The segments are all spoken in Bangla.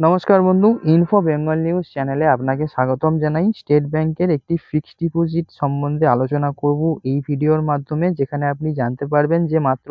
নমস্কার বন্ধু ইনফো বেঙ্গল নিউজ চ্যানেলে আপনাকে স্বাগতম জানাই। স্টেট ব্যাংকের একটি ফিক্সড ডিপোজিট সম্বন্ধে আলোচনা করব এই ভিডিওর মাধ্যমে, যেখানে আপনি জানতে পারবেন যে মাত্র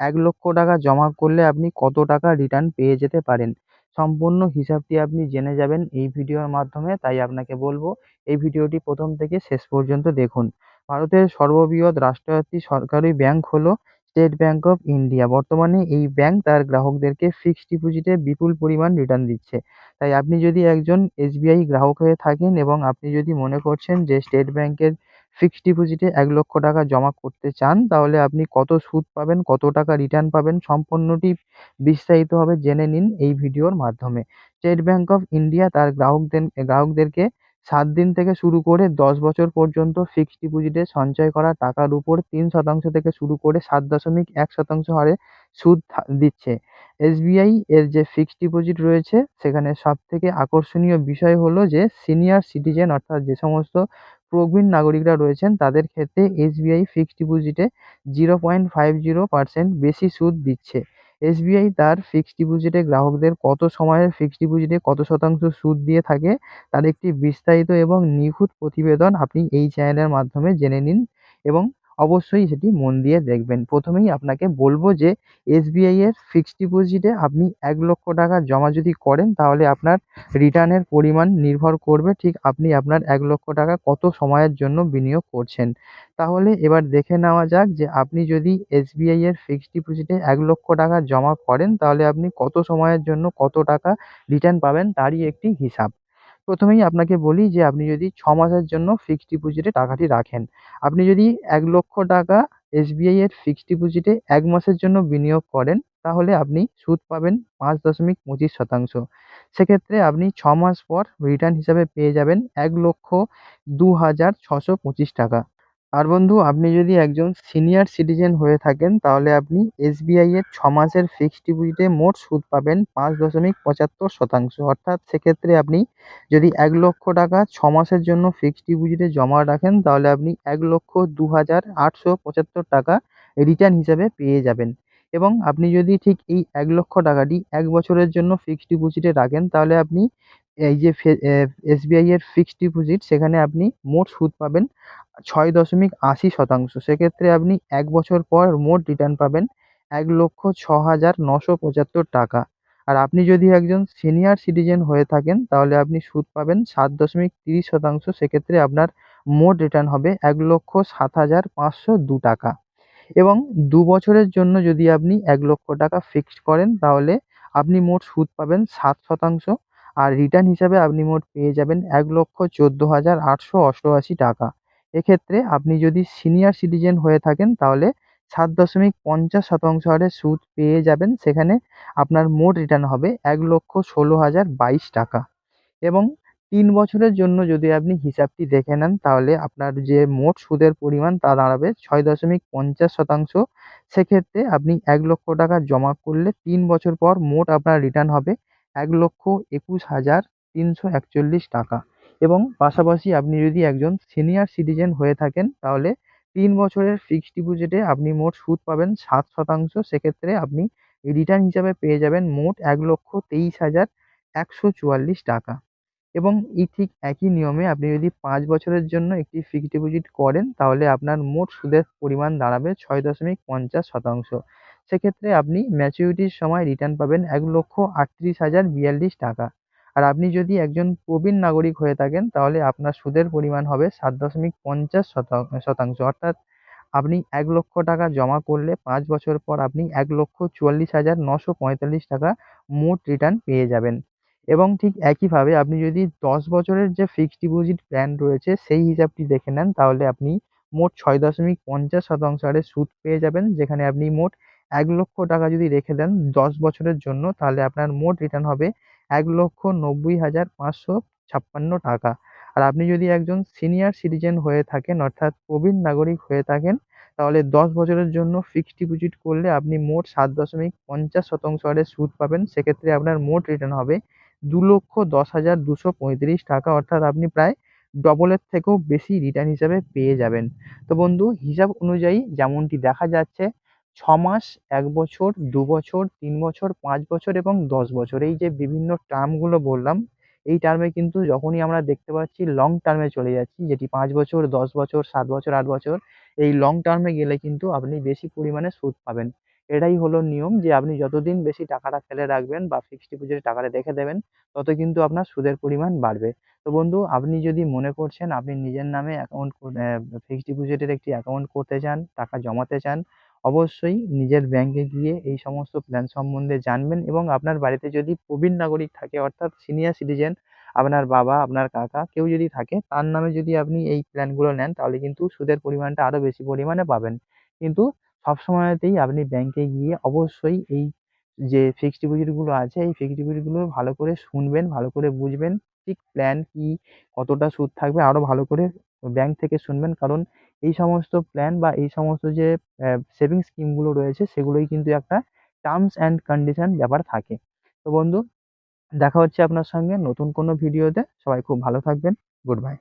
এক লক্ষ টাকা জমা করলে আপনি কত টাকা রিটার্ন পেয়ে যেতে পারেন। সম্পূর্ণ হিসাবটি আপনি জেনে যাবেন এই ভিডিওর মাধ্যমে, তাই আপনাকে বলব এই ভিডিওটি প্রথম থেকে শেষ পর্যন্ত দেখুন। ভারতের সর্ববৃহৎ রাষ্ট্রায়ত্ত সরকারি ব্যাংক হলো স্টেট ব্যাঙ্ক অফ ইন্ডিয়া বর্তমানে এই ব্যাঙ্ক তার গ্রাহকদেরকে ফিক্সড ডিপোজিটে বিপুল পরিমাণ রিটার্ন দিচ্ছে। তাই আপনি যদি একজন এসবিআই গ্রাহক হয়ে থাকেন এবং আপনি যদি মনে করছেন যে স্টেট ব্যাংকের ফিক্সড ডিপোজিটে এক লক্ষ টাকা জমা করতে চান, তাহলে আপনি কত সুদ পাবেন, কত টাকা রিটার্ন পাবেন সম্পূর্ণটি বিস্তারিতভাবে জেনে নিন এই ভিডিওর মাধ্যমে। স্টেট ব্যাঙ্ক অফ ইন্ডিয়া তার গ্রাহকদের, গ্রাহকদেরকে সাত দিন থেকে শুরু করে দশ বছর পর্যন্ত ফিক্সড ডিপোজিটে সঞ্চয় করা টাকার উপর তিন শতাংশ থেকে শুরু করে সাত দশমিক এক শতাংশ হারে সুদ দিচ্ছে। এসবিআই এর যে ফিক্সড ডিপোজিট রয়েছে, সেখানে সবথেকে আকর্ষণীয় বিষয় হলো যে সিনিয়র সিটিজেন অর্থাৎ যে সমস্ত প্রবীণ নাগরিকরা রয়েছেন, তাদের ক্ষেত্রে এসবিআই ফিক্সড ডিপোজিটে zero point five zero percent বেশি সুদ দিচ্ছে। এসবিআই তার ফিক্সড ডিপোজিটে গ্রাহকদের কত সময়ের ফিক্সড ডিপোজিটে কত শতাংশ সুদ দিয়ে থাকে, তার একটি বিস্তারিত এবং নিখুঁত প্রতিবেদন আপনি এই চ্যানেলের মাধ্যমে জেনে নিন এবং অবশ্যই সেটি মন দিয়ে দেখবেন। প্রথমেই আপনাকে বলব যে এসবিআই এর ফিক্সড ডিপোজিটে আপনি এক লক্ষ টাকা জমা যদি করেন, তাহলে আপনার রিটার্নের পরিমাণ নির্ভর করবে ঠিক আপনি আপনার এক লক্ষ টাকা কত সময়ের জন্য বিনিয়োগ করছেন। তাহলে এবার দেখে নেওয়া যাক যে, আপনি যদি এসবিআই এর ফিক্সড ডিপোজিটে এক লক্ষ টাকা জমা করেন, তাহলে আপনি কত সময়ের জন্য কত টাকা রিটার্ন পাবেন, তারই একটি হিসাব। প্রথমেই আপনাকে বলি যে, আপনি যদি ছ মাসের জন্য ফিক্সড ডিপোজিটে টাকাটি রাখেন, আপনি যদি এক লক্ষ টাকা এসবিআই এর ফিক্সড ডিপোজিটে এক মাসের জন্য বিনিয়োগ করেন, তাহলে আপনি সুদ পাবেন পাঁচ দশমিক পঁচিশ শতাংশ। সেক্ষেত্রে আপনি ছ মাস পর রিটার্ন হিসাবে পেয়ে যাবেন এক লক্ষ দু হাজার ছশো পঁচিশ টাকা। আর বন্ধু, আপনি যদি একজন সিনিয়র সিটিজেন হয়ে থাকেন, তাহলে আপনি এসবিআই এর ছ মাসের ফিক্সড ডিপোজিটে মোট সুদ পাবেন পাঁচ দশমিক পঁচাত্তর শতাংশ। অর্থাৎ সেক্ষেত্রে আপনি যদি এক লক্ষ টাকা ছ মাসের জন্য ফিক্সড ডিপোজিটে জমা রাখেন, তাহলে আপনি এক লক্ষ দু হাজার আটশো পঁচাত্তর টাকা রিটার্ন হিসাবে পেয়ে যাবেন। এবং আপনি যদি ঠিক এই এক লক্ষ টাকাটি এক বছরের জন্য ফিক্সড ডিপোজিটে রাখেন, তাহলে আপনি এই যে এসবিআই এর ফিক্সড ডিপোজিট সেখানে আপনি মোট সুদ পাবেন ছয় দশমিক আশি শতাংশ। সেক্ষেত্রে আপনি এক বছর পর মোট রিটার্ন পাবেন এক লক্ষ ছ হাজার নশো পঁচাত্তর টাকা। আর আপনি যদি একজন সিনিয়র সিটিজেন হয়ে থাকেন, তাহলে আপনি সুদ পাবেন সাত দশমিক তিরিশ শতাংশ। সেক্ষেত্রে আপনার মোট রিটার্ন হবে এক লক্ষ সাত হাজার পাঁচশো দু টাকা। এবং দু বছরের জন্য যদি আপনি এক লক্ষ টাকা ফিক্সড করেন, তাহলে আপনি মোট সুদ পাবেন সাত শতাংশ। আর রিটার্ন হিসাবে আপনি মোট পেয়ে যাবেন এক লক্ষ চোদ্দ হাজার আটশো অষ্টআশি টাকা। এক্ষেত্রে আপনি যদি সিনিয়র সিটিজেন হয়ে থাকেন, তাহলে সাত দশমিক পঞ্চাশ শতাংশ হারে সুদ পেয়ে যাবেন। সেখানে আপনার মোট রিটার্ন হবে এক লক্ষ ষোলো হাজার বাইশ টাকা। এবং তিন বছরের জন্য যদি আপনি হিসাবটি দেখে নেন, তাহলে আপনার যে মোট সুদের পরিমাণ তা দাঁড়াবে ছয় দশমিক পঞ্চাশ শতাংশ। সেক্ষেত্রে আপনি এক লক্ষ টাকা জমা করলে তিন বছর পর মোট আপনার রিটার্ন হবে এক লক্ষ একুশ হাজার তিনশো একচল্লিশ টাকা। এবং পাশাপাশি আপনি যদি একজন সিনিয়র সিটিজেন হয়ে থাকেন, তাহলে তিন বছরের ফিক্সড ডিপোজিটে আপনি মোট সুদ পাবেন সাত শতাংশ। সেক্ষেত্রে আপনি রিটার্ন হিসাবে পেয়ে যাবেন মোট এক লক্ষ তেইশ হাজার একশো চুয়াল্লিশ টাকা। এবং এই ঠিক একই নিয়মে আপনি যদি পাঁচ বছরের জন্য একটি ফিক্সড ডিপোজিট করেন, তাহলে আপনার মোট সুদের পরিমাণ দাঁড়াবে ছয় দশমিক পঞ্চাশ শতাংশ। সেক্ষেত্রে আপনি ম্যাচুরিটির সময় রিটার্ন পাবেন এক লক্ষ আটত্রিশ হাজার বিয়াল্লিশ টাকা। আর আপনি যদি একজন প্রবীণ নাগরিক হয়ে থাকেন, তাহলে আপনার সুদের পরিমাণ হবে সাত দশমিক পঞ্চাশ শতাংশ। অর্থাৎ আপনি এক লক্ষ টাকা জমা করলে পাঁচ বছর পর আপনি এক লক্ষ চুয়াল্লিশ হাজার নশো পঁয়তাল্লিশ টাকা মোট রিটার্ন পেয়ে যাবেন। এবং ঠিক একইভাবে আপনি যদি দশ বছরের যে ফিক্সড ডিপোজিট প্ল্যান রয়েছে, সেই হিসাবটি দেখে নেন, তাহলে আপনি মোট ছয় দশমিক পঞ্চাশ শতাংশ হারে সুদ পেয়ে যাবেন, যেখানে আপনি মোট এক লক্ষ টাকা যদি রেখে দেন দশ বছরের জন্য, তাহলে আপনার মোট রিটার্ন হবে এক লক্ষ নব্বই হাজার পাঁচশো ছাপ্পান্ন টাকা। আর আপনি যদি একজন সিনিয়র সিটিজেন হয়ে থাকেন, অর্থাৎ প্রবীণ নাগরিক হয়ে থাকেন, তাহলে দশ বছরের জন্য ফিক্সড ডিপোজিট করলে আপনি মোট সাত দশমিক পঞ্চাশ শতাংশ হারে সুদ পাবেন। সেক্ষেত্রে আপনার মোট রিটার্ন হবে দু লক্ষ দশ হাজার দুশো পঁয়ত্রিশ টাকা, অর্থাৎ আপনি প্রায় ডবলের থেকেও বেশি রিটার্ন হিসাবে পেয়ে যাবেন। তো বন্ধু, হিসাব অনুযায়ী যেমনটি দেখা যাচ্ছে ছ মাস এক বছর, দু বছর, তিন বছর, পাঁচ বছর এবং দশ বছর। এই যে বিভিন্ন টার্মগুলো বললাম, এই টার্মে কিন্তু যখনই আমরা দেখতে পাচ্ছি লং টার্মে চলে যাচ্ছি, যেটি পাঁচ বছর, দশ বছর, সাত বছর, আট বছর, এই লং টার্মে গেলে কিন্তু আপনি বেশি পরিমাণে সুদ পাবেন। এটাই হলো নিয়ম যে আপনি যতদিন বেশি টাকাটা ফেলে রাখবেন বা ফিক্সড ডিপোজিটে টাকাটা রেখে দেবেন, তত কিন্তু আপনার সুদের পরিমাণ বাড়বে। তো বন্ধু, আপনি যদি মনে করছেন আপনি নিজের নামে অ্যাকাউন্ট ফিক্সড ডিপোজিটের একটি অ্যাকাউন্ট করতে চান, টাকা জমাতে চান অবশ্যই নিজের ব্যাংকে গিয়ে এই সমস্ত প্ল্যান সম্বন্ধে জানবেন এবং আপনার বাড়িতে যদি প্রবীণ নাগরিক থাকে, অর্থাৎ সিনিয়র সিটিজেন আপনার বাবা, আপনার কাকা কেউ যদি থাকে, তার নামে যদি আপনি এই প্ল্যানগুলো নেন, তাহলে কিন্তু সুদের পরিমাণটা আরও বেশি পরিমাণে পাবেন। কিন্তু সব সময়তেই আপনি ব্যাংকে গিয়ে অবশ্যই এই যে ফিক্সড ডিপোজিটগুলো আছে, এই ফিক্সড ডিপোজিটগুলো ভালো করে শুনবেন, ভালো করে বুঝবেন ঠিক প্ল্যান কী, কতটা সুদ থাকবে আরও ভালো করে ব্যাংক থেকে শুনবেন। কারণ এই সমস্ত প্ল্যান বা এই সমস্ত যে সেভিংস স্কিমগুলো রয়েছে, সেগুলোই কিন্তু একটা টার্মস অ্যান্ড কন্ডিশন ব্যাপার থাকে। তো বন্ধু, দেখা হচ্ছে আপনার সঙ্গে নতুন কোনো ভিডিওতে সবাই খুব ভালো থাকবেন। Good bye